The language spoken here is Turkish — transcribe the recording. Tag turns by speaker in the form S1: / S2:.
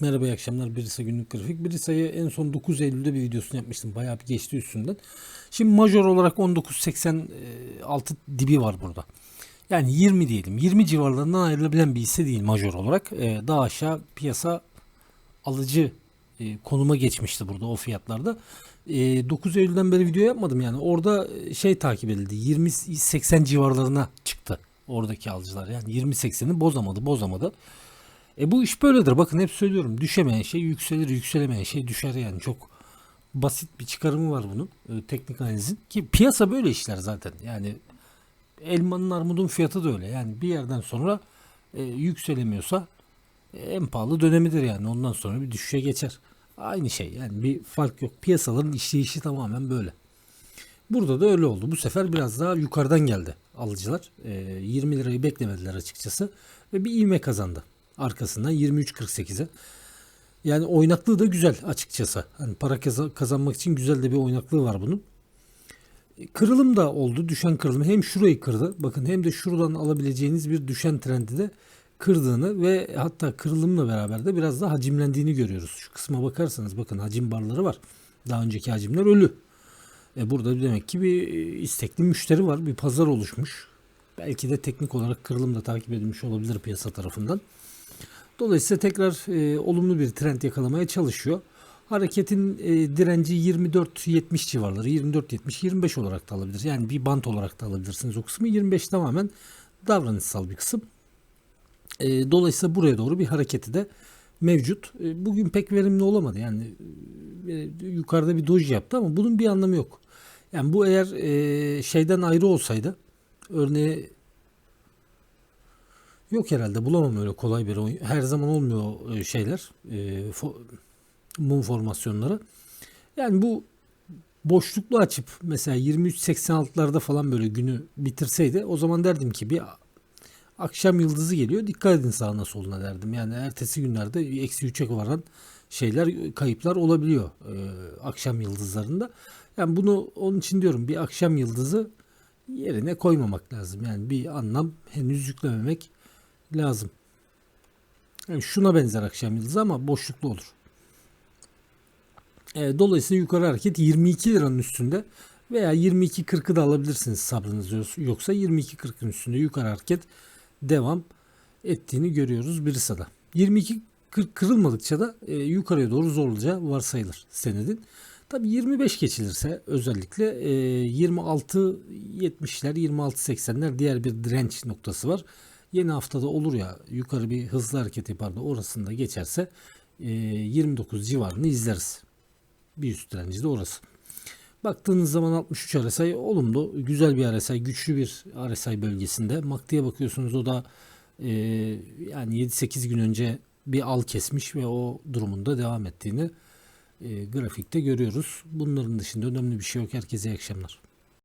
S1: Merhaba iyi akşamlar. Birisa günlük grafik. Birisa'yı en son 9 Eylül'de bir videosunu yapmıştım. Bayağı bir geçti üstünden. Şimdi major olarak 1986 dibi var burada. Yani 20 diyelim. 20 civarlarından ayrılabilen bir hisse değil major olarak. Ee, daha aşağı piyasa alıcı e, konuma geçmişti burada o fiyatlarda. E, 9 Eylül'den beri video yapmadım yani. Orada e, şey takip edildi. 20-80 civarlarına çıktı oradaki alıcılar. Yani 20-80'i bozamadı bozamadı. E bu iş böyledir. Bakın hep söylüyorum. Düşemeyen şey yükselir, yükselemeyen şey düşer yani. Çok basit bir çıkarımı var bunun. E, teknik analizin. Ki piyasa böyle işler zaten. Yani elmanın armudun fiyatı da öyle. Yani bir yerden sonra e, yükselemiyorsa e, en pahalı dönemidir yani. Ondan sonra bir düşüşe geçer. Aynı şey yani bir fark yok. Piyasaların işleyişi tamamen böyle. Burada da öyle oldu. Bu sefer biraz daha yukarıdan geldi alıcılar. E, 20 lirayı beklemediler açıkçası. Ve bir ivme kazandı. Arkasından 23.48'e. Yani oynaklığı da güzel açıkçası. Hani para kaza- kazanmak için güzel de bir oynaklığı var bunun. E, Kırılım da oldu. Düşen kırılım. Hem şurayı kırdı. Bakın hem de şuradan alabileceğiniz bir düşen trendi de kırdığını ve hatta kırılımla beraber de biraz da hacimlendiğini görüyoruz. Şu kısma bakarsanız bakın hacim barları var. Daha önceki hacimler ölü. E burada demek ki bir istekli müşteri var. Bir pazar oluşmuş. Belki de teknik olarak kırılım da takip edilmiş olabilir piyasa tarafından. Dolayısıyla tekrar e, olumlu bir trend yakalamaya çalışıyor. Hareketin e, direnci 24-70 civarları. 24-70-25 olarak da alabilir. Yani bir bant olarak da alabilirsiniz o kısmı. 25 tamamen davranışsal bir kısım. E, dolayısıyla buraya doğru bir hareketi de mevcut. E, bugün pek verimli olamadı. Yani e, yukarıda bir doji yaptı ama bunun bir anlamı yok. Yani bu eğer e, şeyden ayrı olsaydı örneğin Yok herhalde bulamam öyle kolay bir oyun. Her zaman olmuyor e, şeyler. E, fo- mum formasyonları. Yani bu boşluklu açıp mesela 23.86'larda falan böyle günü bitirseydi o zaman derdim ki bir akşam yıldızı geliyor. Dikkat edin sağına soluna derdim. Yani ertesi günlerde eksi 3'e varan şeyler kayıplar olabiliyor e, akşam yıldızlarında. Yani bunu onun için diyorum bir akşam yıldızı yerine koymamak lazım. Yani bir anlam henüz yüklememek lazım. Yani şuna benzer akşam yıldızı ama boşluklu olur. E, dolayısıyla yukarı hareket 22 liranın üstünde veya 22.40'ı da alabilirsiniz sabrınız yok- yoksa 22.40'ın üstünde yukarı hareket devam ettiğini görüyoruz Birisa'da. 22 40 kırılmadıkça da e, yukarıya doğru zorlayacağı varsayılır senedin. Tabi 25 geçilirse özellikle e, 26 70'ler 26 80'ler diğer bir direnç noktası var. Yeni haftada olur ya yukarı bir hızlı hareket yapar da orasında geçerse e, 29 civarını izleriz. Bir üst direnci de orası. Baktığınız zaman 63 RSI olumlu, güzel bir RSI, güçlü bir RSI bölgesinde. MACD'ye bakıyorsunuz o da e, yani 7-8 gün önce bir al kesmiş ve o durumunda devam ettiğini e, grafikte görüyoruz. Bunların dışında önemli bir şey yok. Herkese iyi akşamlar.